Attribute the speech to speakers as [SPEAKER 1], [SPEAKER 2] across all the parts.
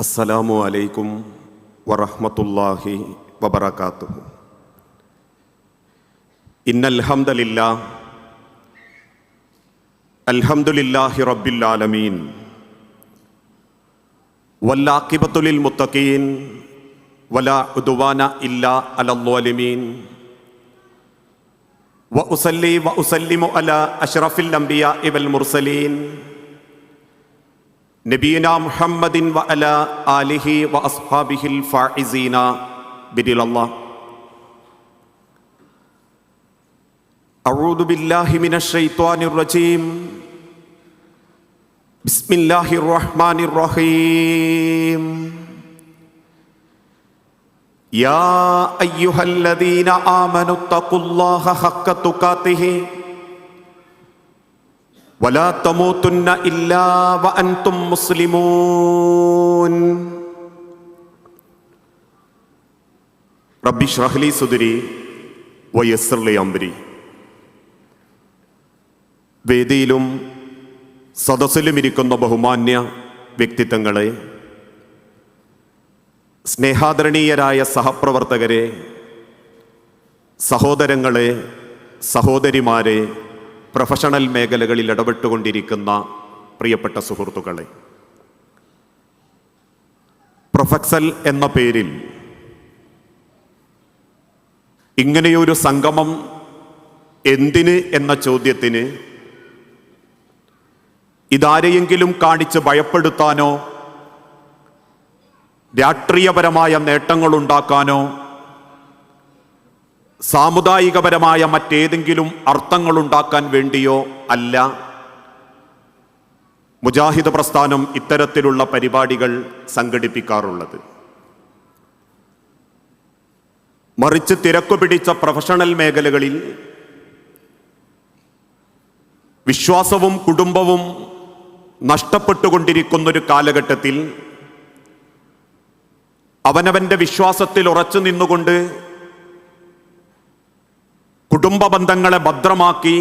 [SPEAKER 1] അസ്സലാമു അലൈക്കും വറഹ്മത്തുള്ളാഹി വബറകാതുഹു ഇന്നൽ ഹംദലില്ലാ അൽഹംദുലില്ലാഹി റബ്ബിൽ ആലമീൻ വല്ലാഖിബത്തു ലിൽ മുത്തഖീൻ വലാ ഉദ്വാന ഇല്ലാ അലൽ ളാലിമീൻ വഉസല്ലി വഉസല്ലിമു അലാ അഷ്റഫിൽ അംബിയാഇ വൽ മുർസലീൻ നബീന മുഹമ്മദിൻ വ അല ആലിഹി വ അസ്ഹാബിഹിൽ ഫായിസീന ബിരിലല്ലാ أعوذ بالله من الشيطان الرجيم بسم الله الرحمن الرحيم يا أيها الذين آمنوا اتقوا الله حق تقاته ولا تموتن الا وانتم مسلمون رب اشرح لي صدري ويسر لي امري വേദിയിലും സദസ്സിലും ഇരിക്കുന്ന ബഹുമാന്യ വ്യക്തിത്വങ്ങളെ സ്നേഹാദരണീയരായ സഹപ്രവർത്തകരെ സഹോദരങ്ങളെ സഹോദരിമാരെ പ്രൊഫഷണൽ മേഖലകളിൽ ഇടപെട്ടുകൊണ്ടിരിക്കുന്ന പ്രിയപ്പെട്ട സുഹൃത്തുക്കളെ പ്രൊഫക്സൽ എന്ന പേരിൽ ഇങ്ങനെയൊരു സംഗമം എന്തിന് എന്ന ചോദ്യത്തിന് ഇതാരെയെങ്കിലും കാണിച്ച് ഭയപ്പെടുത്താനോ രാഷ്ട്രീയപരമായ നേട്ടങ്ങൾ ഉണ്ടാക്കാനോ സാമുദായികപരമായ മറ്റേതെങ്കിലും അർത്ഥങ്ങൾ ഉണ്ടാക്കാൻ വേണ്ടിയോ അല്ല. മുജാഹിദ് പ്രസ്ഥാനം ഇത്തരത്തിലുള്ള പരിപാടികൾ സംഘടിപ്പിക്കാറുള്ളത്. മറിച്ച് തിരക്കു പിടിച്ച പ്രൊഫഷണൽ മേഖലകളിൽ വിശ്വാസവും കുടുംബവും നഷ്ടപ്പെട്ടുകൊണ്ടിരിക്കുന്നൊരു കാലഘട്ടത്തിൽ അവനവന്റെ വിശ്വാസത്തിൽ ഉറച്ചു നിന്നുകൊണ്ട് കുടുംബ ബന്ധങ്ങളെ ഭദ്രമാക്കി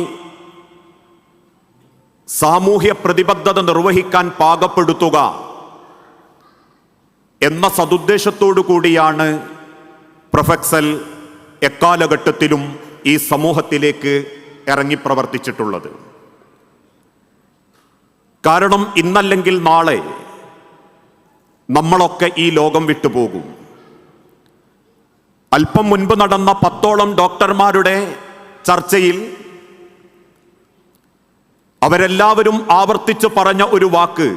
[SPEAKER 1] സാമൂഹ്യ പ്രതിബദ്ധത നിർവഹിക്കാൻ പാകപ്പെടുത്തുക എന്ന സതുദ്ദേശത്തോടു കൂടിയാണ് പ്രൊഫക്സൽ എക്കാലഘട്ടത്തിലും ഈ സമൂഹത്തിലേക്ക് ഇറങ്ങി പ്രവർത്തിച്ചിട്ടുള്ളത്. കാരണം ഇന്നല്ലെങ്കിൽ നാളെ നമ്മളൊക്കെ ഈ ലോകം വിട്ടുപോകും. അല്പം മുൻപ് നടന്ന പത്തോളം ഡോക്ടർമാരുടെ ചർച്ചയിൽ അവരെല്ലാവരും ആവർത്തിച്ചു പറഞ്ഞ ഒരു വാക്ക്.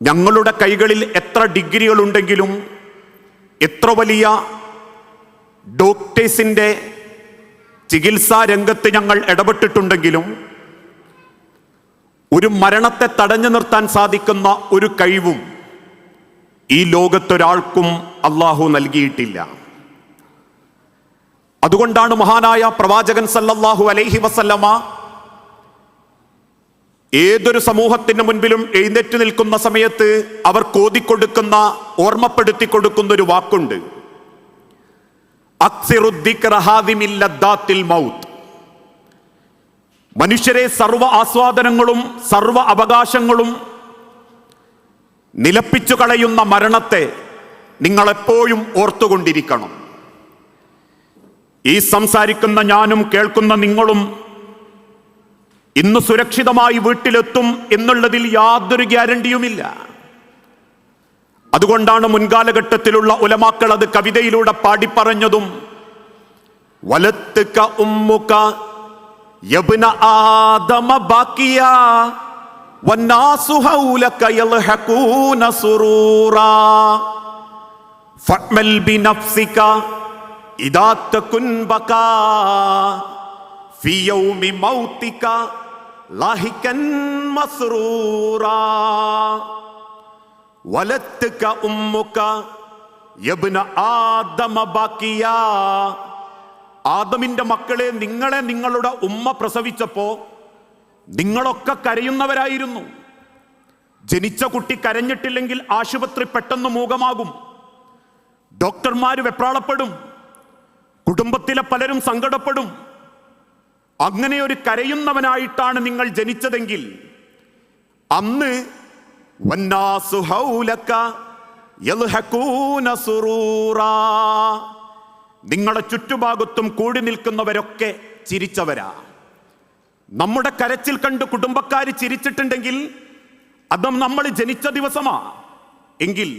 [SPEAKER 1] ഞങ്ങളുടെ കൈകളിൽ എത്ര ഡിഗ്രികളുണ്ടെങ്കിലും എത്ര വലിയ ഡോക്ടേഴ്സിന്റെ ചികിത്സാ രംഗത്ത് ഞങ്ങൾ ഇടപെട്ടിട്ടുണ്ടെങ്കിലും ഒരു മരണത്തെ തടഞ്ഞു നിർത്താൻ സാധിക്കുന്ന ഒരു കഴിവും ഈ ലോകത്തൊരാൾക്കും അള്ളാഹു നൽകിയിട്ടില്ല. അതുകൊണ്ടാണ് മഹാനായ പ്രവാചകൻ സല്ലല്ലാഹു അലൈഹി വസല്ലമ ഏതൊരു സമൂഹത്തിന് മുൻപിലും എഴുന്നേറ്റ് നിൽക്കുന്ന സമയത്ത് അവർ കോതിക്കൊടുക്കുന്ന ഓർമ്മപ്പെടുത്തി കൊടുക്കുന്ന ഒരു വാക്കുണ്ട്. മൗത്ത്. മനുഷ്യരെ സർവ ആസ്വാദനങ്ങളും സർവ അവകാശങ്ങളും നിലപ്പിച്ചു കളയുന്ന മരണത്തെ നിങ്ങളെപ്പോഴും ഓർത്തുകൊണ്ടിരിക്കണം. ഈ സംസാരിക്കുന്ന ഞാനും കേൾക്കുന്ന നിങ്ങളും ഇന്ന് സുരക്ഷിതമായി വീട്ടിലെത്തും എന്നുള്ളതിൽ യാതൊരു ഗ്യാരണ്ടിയുമില്ല. അതുകൊണ്ടാണ് മുൻകാലഘട്ടത്തിലുള്ള ഉലമാക്കൾ അത് കവിതയിലൂടെ പാടിപ്പറഞ്ഞതും വലത്ത് ഉമ്മുക യബ്ന ആദമ സുറൂറാ. ഇദാ തകുൻ ബകാ ഫി യൗമി മൗതിക മസ്റൂറ ഉമ്മുക ആദമ ആദമിന്റെ മക്കളെ നിങ്ങളെ നിങ്ങളുടെ ഉമ്മ പ്രസവിച്ചപ്പോ നിങ്ങളൊക്കെ കരയുന്നവരായിരുന്നു. ജനിച്ച കുട്ടി കരഞ്ഞിട്ടില്ലെങ്കിൽ ആശുപത്രി പെട്ടെന്ന് മൂകമാകും. ഡോക്ടർമാർ വെപ്രാളപ്പെടും. കുടുംബത്തിലെ പലരും സങ്കടപ്പെടും. അങ്ങനെ ഒരു കരയുന്നവനായിട്ടാണ് നിങ്ങൾ ജനിച്ചതെങ്കിൽ അന്ന് നിങ്ങളുടെ ചുറ്റുഭാഗത്തും കൂടി നിൽക്കുന്നവരൊക്കെ ചിരിച്ചവരാ. നമ്മുടെ കരച്ചിൽ കണ്ട് കുടുംബക്കാർ ചിരിച്ചിട്ടുണ്ടെങ്കിൽ അതും നമ്മൾ ജനിച്ച ദിവസമാ. എങ്കിൽ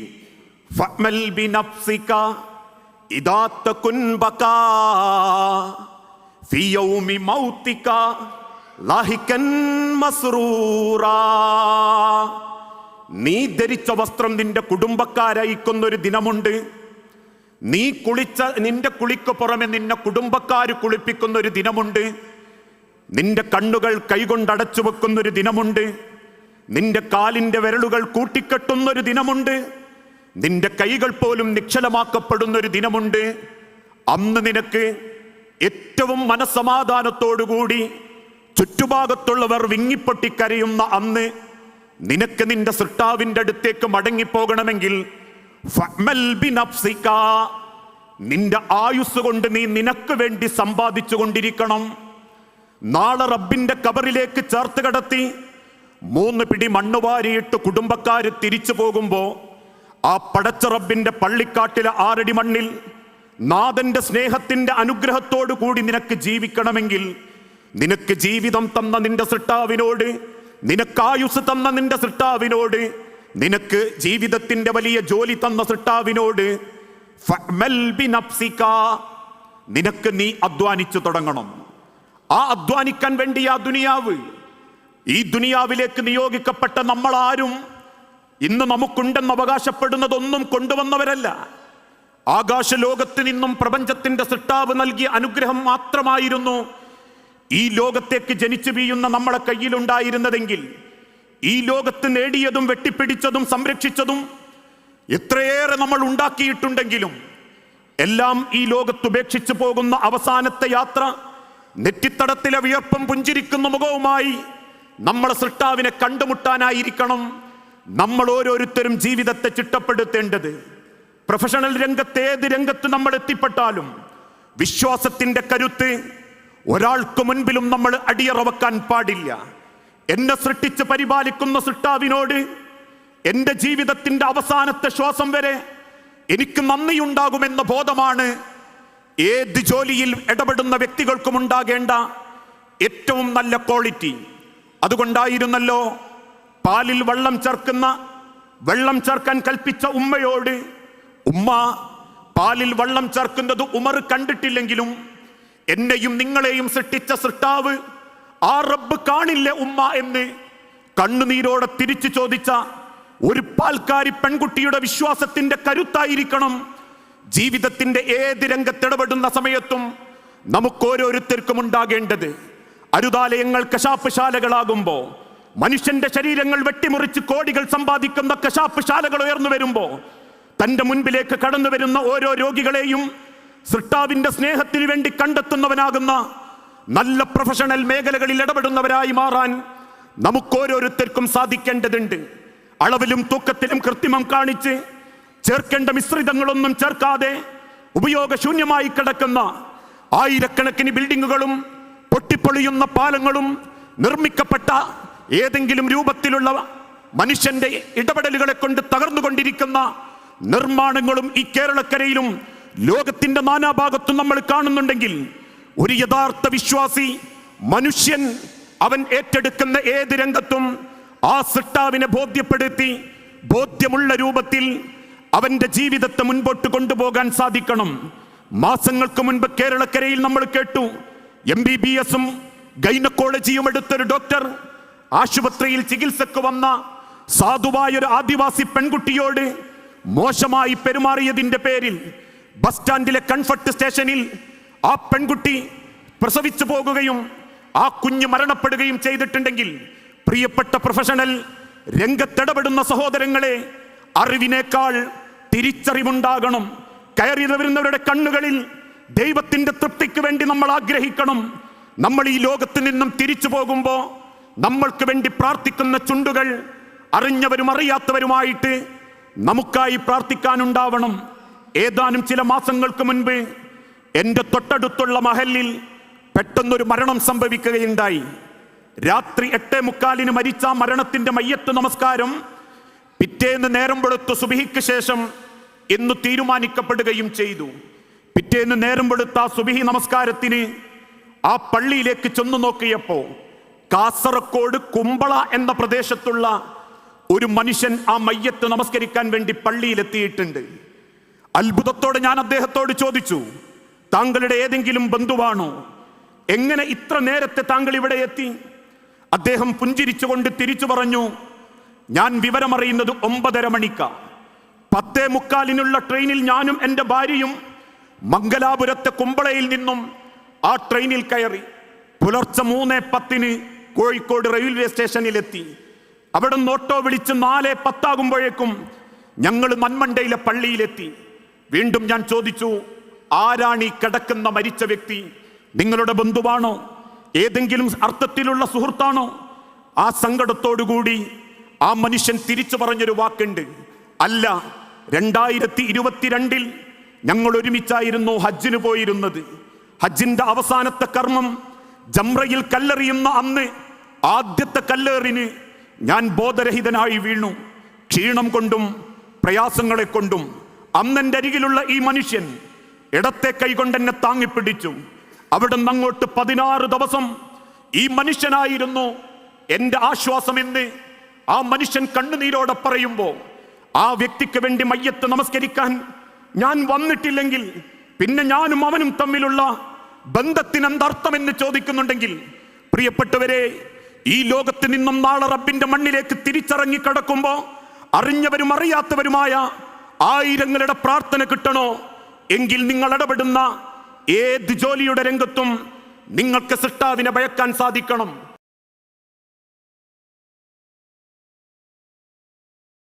[SPEAKER 1] ഇദാ തകുൻ നീ ധരിച്ച വസ്ത്രം നിന്റെ കുടുംബക്കാരയക്കുന്ന ഒരു ദിനമുണ്ട്. നീ കുളിച്ച നിന്റെ കുളിക്ക് പുറമെ നിന്നെ കുടുംബക്കാര് കുളിപ്പിക്കുന്ന ഒരു ദിനമുണ്ട്. നിന്റെ കണ്ണുകൾ കൈകൊണ്ടടച്ചു വെക്കുന്ന ഒരു ദിനമുണ്ട്. നിന്റെ കാലിന്റെ വിരലുകൾ കൂട്ടിക്കെട്ടുന്ന ഒരു ദിനമുണ്ട്. നിന്റെ കൈകൾ പോലും നിശ്ചലമാക്കപ്പെടുന്ന ഒരു ദിനമുണ്ട് അന്ന് നിനക്ക് ഏറ്റവും മനസമാധാനത്തോടുകൂടി ചുറ്റുഭാഗത്തുള്ളവർ വിങ്ങിപ്പൊട്ടിക്കരയുന്ന അന്ന് നിനക്ക് നിന്റെ സൃഷ്ടാവിന്റെ അടുത്തേക്ക് മടങ്ങിപ്പോകണമെങ്കിൽ. നിന്റെ ആയുസ് കൊണ്ട് നീ നിനക്ക് വേണ്ടി സമ്പാദിച്ചു കൊണ്ടിരിക്കണം നാളെ റബ്ബിന്റെ കബറിലേക്ക് ചേർത്ത് കടത്തി മൂന്ന് പിടി മണ്ണുവാരിയിട്ട് കുടുംബക്കാർ തിരിച്ചു പോകുമ്പോ ആ പടച്ചറബിന്റെ പള്ളിക്കാട്ടിലെ ആറടി മണ്ണിൽ നാഥന്റെ സ്നേഹത്തിന്റെ അനുഗ്രഹത്തോടു കൂടി നിനക്ക് ജീവിക്കണമെങ്കിൽ നിനക്ക് ജീവിതം തന്ന നിന്റെ സൃഷ്ടാവിനോട് നിനക്ക് ആയുസ് തന്ന നിന്റെ സൃഷ്ടാവിനോട് നിനക്ക് ജീവിതത്തിന്റെ വലിയ ജോലി തന്ന സൃഷ്ടാവിനോട്. നിനക്ക് നീ അധ്വാനിച്ചു തുടങ്ങണം ആ അധ്വാനിക്കാൻ വേണ്ടി ആ ദുനിയാവ് ഈ ദുനിയാവിലേക്ക് നിയോഗിക്കപ്പെട്ട നമ്മളാരും ഇന്ന് നമുക്കുണ്ടെന്ന് അവകാശപ്പെടുന്നതൊന്നും കൊണ്ടുവന്നവരല്ല. ആകാശ ലോകത്ത് പ്രപഞ്ചത്തിന്റെ സൃഷ്ടാവ് നൽകിയ അനുഗ്രഹം മാത്രമായിരുന്നു ഈ ലോകത്തേക്ക് ജനിച്ചു വീഴുന്ന നമ്മളെ കയ്യിലുണ്ടായിരുന്നതെങ്കിൽ. ഈ ലോകത്ത് നേടിയതും വെട്ടിപ്പിടിച്ചതും സംരക്ഷിച്ചതും എത്രയേറെ നമ്മൾ ഉണ്ടാക്കിയിട്ടുണ്ടെങ്കിലും എല്ലാം ഈ ലോകത്ത് ഉപേക്ഷിച്ചു പോകുന്ന അവസാനത്തെ യാത്ര നെറ്റിത്തടത്തിലെ വിയർപ്പം പുഞ്ചിരിക്കുന്ന മുഖവുമായി നമ്മളെ സൃഷ്ടാവിനെ കണ്ടുമുട്ടാനായിരിക്കണം. നമ്മൾ ഓരോരുത്തരും ജീവിതത്തെ ചിട്ടപ്പെടുത്തേണ്ടത്. പ്രൊഫഷണൽ രംഗത്ത് ഏത് രംഗത്ത് നമ്മൾ എത്തിപ്പെട്ടാലും വിശ്വാസത്തിന്റെ കരുത്ത് ഒരാൾക്ക് മുൻപിലും നമ്മൾ അടിയറവക്കാൻ പാടില്ല. എന്നെ സൃഷ്ടിച്ച് പരിപാലിക്കുന്ന സൃഷ്ടാവിനോട് എന്റെ ജീവിതത്തിന്റെ അവസാനത്തെ ശ്വാസം വരെ എനിക്ക് നന്ദിയുണ്ടാകുമെന്ന ബോധമാണ് ഏത് ജോലിയിൽ ഇടപെടുന്ന വ്യക്തികൾക്കും ഉണ്ടാകേണ്ട ഏറ്റവും നല്ല ക്വാളിറ്റി അതുകൊണ്ടായിരുന്നല്ലോ പാലിൽ വെള്ളം ചേർക്കുന്ന വെള്ളം ചേർക്കാൻ കൽപ്പിച്ച ഉമ്മയോട് ഉമ്മ പാലിൽ വെള്ളം ചേർക്കുന്നത് ഉമർ കണ്ടിട്ടില്ലെങ്കിലും എന്നെയും നിങ്ങളെയും സൃഷ്ടിച്ച സൃഷ്ടാവ് ആ റബ്ബ് കാണില്ലേ ഉമ്മ എന്ന് കണ്ണുനീരോടെ തിരിച്ചു ചോദിച്ച ഒരു പാൽക്കാരി പെൺകുട്ടിയുടെ വിശ്വാസത്തിന്റെ കരുത്തായിരിക്കണം. ജീവിതത്തിന്റെ ഏത് രംഗത്തിടപെടുന്ന സമയത്തും നമുക്ക് ഓരോരുത്തർക്കും ഉണ്ടാകേണ്ടത് അരുതാലയങ്ങൾ കശാപ്പ് ശാലകളാകുമ്പോ മനുഷ്യന്റെ ശരീരങ്ങൾ വെട്ടിമുറിച്ച് കോടികൾ സമ്പാദിക്കുന്ന കശാപ്പ് ശാലകൾ ഉയർന്നു വരുമ്പോൾ തന്റെ മുൻപിലേക്ക് കടന്നു വരുന്ന ഓരോ രോഗികളെയും സൃഷ്ടാവിന്റെ സ്നേഹത്തിന് വേണ്ടി കണ്ടെത്തുന്നവനാകുന്ന നല്ല പ്രൊഫഷണൽ മേഖലകളിൽ ഇടപെടുന്നവരായി മാറാൻ നമുക്ക് ഓരോരുത്തർക്കും സാധിക്കേണ്ടതുണ്ട്. അളവിലും തൂക്കത്തിലും കൃത്രിമം കാണിച്ച് ചേർക്കേണ്ട മിശ്രിതങ്ങളൊന്നും ചേർക്കാതെ ഉപയോഗശൂന്യമായി കിടക്കുന്ന ആയിരക്കണക്കിന് ബിൽഡിങ്ങുകളും പൊട്ടിപ്പൊളിയുന്ന പാലങ്ങളും നിർമ്മിക്കപ്പെട്ട ഏതെങ്കിലും രൂപത്തിലുള്ള മനുഷ്യന്റെ ഇടപെടലുകളെ കൊണ്ട് തകർന്നുകൊണ്ടിരിക്കുന്ന നിർമ്മാണങ്ങളും ഈ കേരളക്കരയിലും ലോകത്തിന്റെ നാനാഭാഗത്തും നമ്മൾ കാണുന്നുണ്ടെങ്കിൽ ഒരു യഥാർത്ഥ വിശ്വാസി മനുഷ്യൻ അവൻ ഏറ്റെടുക്കുന്ന ഏത് രംഗത്തും ആ സിട്ടാവിനെ ബോധ്യപ്പെടുത്തി ബോധ്യമുള്ള രൂപത്തിൽ അവന്റെ ജീവിതത്തെ മുൻപോട്ട് കൊണ്ടുപോകാൻ സാധിക്കണം. മാസങ്ങൾക്ക് മുൻപ് കേരളക്കരയിൽ നമ്മൾ കേട്ടു. എം ബി ബി എസും ഗൈനക്കോളജിയും എടുത്തൊരു ഡോക്ടർ ആശുപത്രിയിൽ ചികിത്സക്ക് വന്ന സാധുവായ ഒരു ആദിവാസി പെൺകുട്ടിയോട് മോശമായി പെരുമാറിയതിന്റെ പേരിൽ ബസ് സ്റ്റാൻഡിലെ കൺഫർട്ട് സ്റ്റേഷനിൽ ആ പെൺകുട്ടി പ്രസവിച്ചു പോകുകയും ആ കുഞ്ഞ് മരണപ്പെടുകയും ചെയ്തിട്ടുണ്ടെങ്കിൽ പ്രിയപ്പെട്ട പ്രൊഫഷണൽ രംഗത്തിടപെടുന്ന സഹോദരങ്ങളെ അറിവിനേക്കാൾ തിരിച്ചറിവുണ്ടാകണം. കയറി വരുന്നവരുടെ കണ്ണുകളിൽ ദൈവത്തിന്റെ തൃപ്തിക്ക് വേണ്ടി നമ്മൾ ആഗ്രഹിക്കണം. നമ്മൾ ഈ ലോകത്ത് നിന്നും തിരിച്ചു പോകുമ്പോ നമ്മൾക്ക് വേണ്ടി പ്രാർത്ഥിക്കുന്ന ചുണ്ടുകൾ അറിഞ്ഞവരും അറിയാത്തവരുമായിട്ട് നമുക്കായി പ്രാർത്ഥിക്കാനുണ്ടാവണം. ഏതാനും ചില മാസങ്ങൾക്ക് മുൻപ് എന്റെ തൊട്ടടുത്തുള്ള മഹലിൽ പെട്ടെന്നൊരു മരണം സംഭവിക്കുകയുണ്ടായി. രാത്രി എട്ടേ മുക്കാലിന് മരിച്ച മരണത്തിന്റെ മയ്യത്ത് നമസ്കാരം പിറ്റേന്ന് നേരം വെളുത്ത് സുബിഹിക്ക് ശേഷം എന്ന് തീരുമാനിക്കപ്പെടുകയും ചെയ്തു. പിറ്റേന്ന് നേരം വെളുത്ത സുബിഹി നമസ്കാരത്തിന് ആ പള്ളിയിലേക്ക് ചെന്നു നോക്കിയപ്പോ കാസർഗോഡ് കുമ്പള എന്ന പ്രദേശത്തുള്ള ഒരു മനുഷ്യൻ ആ മയ്യത്ത് നമസ്കരിക്കാൻ വേണ്ടി പള്ളിയിലെത്തിയിട്ടുണ്ട്. അത്ഭുതത്തോടെ ഞാൻ അദ്ദേഹത്തോട് ചോദിച്ചു താങ്കളുടെ ഏതെങ്കിലും ബന്ധുവാണോ? എങ്ങനെ ഇത്ര നേരത്തെ താങ്കൾ ഇവിടെ എത്തി? അദ്ദേഹം പുഞ്ചിരിച്ചുകൊണ്ട് തിരിച്ചു പറഞ്ഞു ഞാൻ വിവരമറിയുന്നത് ഒമ്പതര മണിക്ക. പത്തേ മുക്കാലിനുള്ള ട്രെയിനിൽ ഞാനും എന്റെ ഭാര്യയും മംഗലാപുരത്തെ കുമ്പളയിൽ നിന്നും ആ ട്രെയിനിൽ കയറി. പുലർച്ചെ മൂന്ന് പത്തിന് കോഴിക്കോട് റെയിൽവേ സ്റ്റേഷനിലെത്തി. അവിടെ നിന്ന് ഓട്ടോ വിളിച്ച് നാല് പത്താകുമ്പോഴേക്കും ഞങ്ങൾ മന്മണ്ടയിലെ പള്ളിയിലെത്തി. വീണ്ടും ഞാൻ ചോദിച്ചു ആരാണ് ഈ കിടക്കുന്ന മരിച്ച വ്യക്തി? നിങ്ങളുടെ ബന്ധുവാണോ? ഏതെങ്കിലും അർത്ഥത്തിലുള്ള സുഹൃത്താണോ? ആ സങ്കടത്തോടുകൂടി ആ മനുഷ്യൻ തിരിച്ചു പറഞ്ഞൊരു വാക്കുണ്ട്. അല്ല രണ്ടായിരത്തി ഇരുപത്തിരണ്ടിൽ ഞങ്ങൾ ഒരുമിച്ചായിരുന്നു ഹജ്ജിന് പോയിരുന്നത്. ഹജ്ജിന്റെ അവസാനത്തെ കർമ്മം ജംറയിൽ കല്ലെറിയുന്ന അന്ന് ആദ്യത്തെ കല്ലേറിന് ഞാൻ ബോധരഹിതനായി വീണു. ക്ഷീണം കൊണ്ടും പ്രയാസങ്ങളെ കൊണ്ടും അന്നെന്റെ അരികിലുള്ള ഈ മനുഷ്യൻ ഇടത്തെ കൈകൊണ്ട് എന്നെ താങ്ങിപ്പിടിച്ചു. അവിടെ നിന്ന് അങ്ങോട്ട് പതിനാറ് ദിവസം ഈ മനുഷ്യനായിരുന്നു എന്റെ ആശ്വാസമെന്ന് ആ മനുഷ്യൻ കണ്ണുനീരോടെ പറയുമ്പോൾ ആ വ്യക്തിക്ക് വേണ്ടി മയ്യത്ത് നമസ്കരിക്കാൻ ഞാൻ വന്നിട്ടില്ലെങ്കിൽ പിന്നെ ഞാനും അവനും തമ്മിലുള്ള ബന്ധത്തിന് എന്തർത്ഥമെന്ന് ചോദിക്കുന്നുണ്ടെങ്കിൽ പ്രിയപ്പെട്ടവരെ ഈ ലോകത്ത് നിന്നും നാളെ റബ്ബിന്റെ മണ്ണിലേക്ക് തിരിച്ചറങ്ങി കിടക്കുമ്പോ അറിഞ്ഞവരും അറിയാത്തവരുമായ ആയിരങ്ങളുടെ പ്രാർത്ഥന കിട്ടണോ? എങ്കിൽ നിങ്ങൾ ഇടപെടുന്ന ഏത് ജോലിയുടെ രംഗത്തും നിങ്ങൾക്ക് സൃഷ്ടാവിനെ ഭയക്കാൻ സാധിക്കണം.